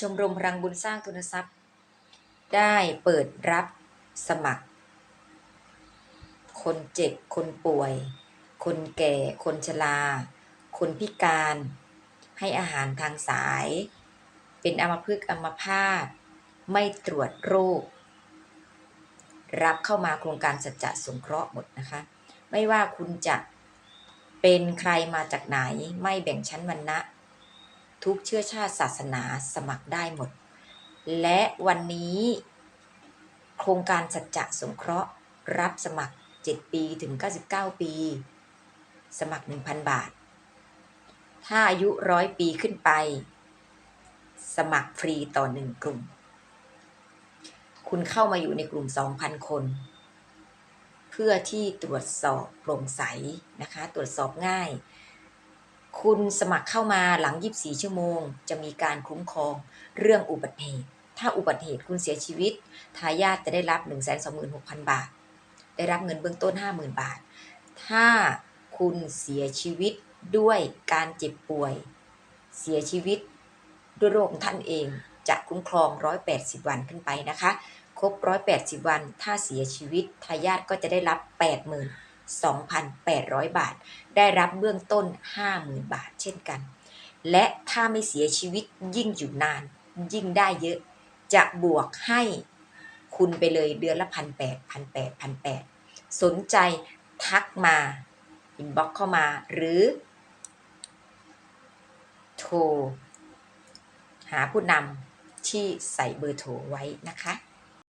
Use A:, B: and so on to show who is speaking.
A: ชมรมพลังบุญสร้างทุนทรัพย์ ได้เปิดรับสมัคร คนเจ็บ คนป่วย คนแก่ คนชรา คนพิการ ให้อาหารทางสาย เป็นอมพฤกอมพาตไม่ตรวจโรค รับเข้ามาโครงการสัจจะสงเคราะห์หมดนะคะ ไม่ว่าคุณจะเป็นใครมาจากไหน ไม่แบ่งชั้นวรรณะ ทุกเชื้อชาติศาสนาสมัครได้หมด และวันนี้ โครงการสัจจะสงเคราะห์ รับสมัคร 7 ปีถึง 99 ปี สมัคร 1,000 บาท ถ้าอายุร้อยปีขึ้นไป สมัครฟรีต่อ1กลุ่ม คุณเข้ามาอยู่ในกลุ่ม 2,000 คน เพื่อที่ตรวจสอบโปร่งใสนะคะ ตรวจสอบง่าย คุณสมัครเข้ามาหลัง 24 ชั่วโมง จะมีการคุ้มครองเรื่องอุบัติเหตุ ถ้าอุบัติเหตุคุณเสียชีวิต ทายาทจะได้รับ 126,000 บาท ได้รับเงินเบื้องต้น 50,000 บาท ถ้าคุณเสียชีวิตด้วยการเจ็บป่วย เสียชีวิตด้วยโรคท่านเองจะคุ้มครอง 180 วันขึ้นไปนะคะ ครบ 180 วัน ถ้าเสียชีวิตทายาทก็จะได้รับ 2,800 บาท ได้รับเบื้องต้น 50,000 บาทเช่นกัน และถ้าไม่เสียชีวิตยิ่งอยู่นาน ยิ่งได้เยอะ จะบวกให้คุณไปเลยเดือนละพันแปดพันแปดพันแปดสนใจทักมาอินบ็อกเข้ามาหรือ โทร หาผู้นำที่ใส่เบอร์โทรไว้นะคะ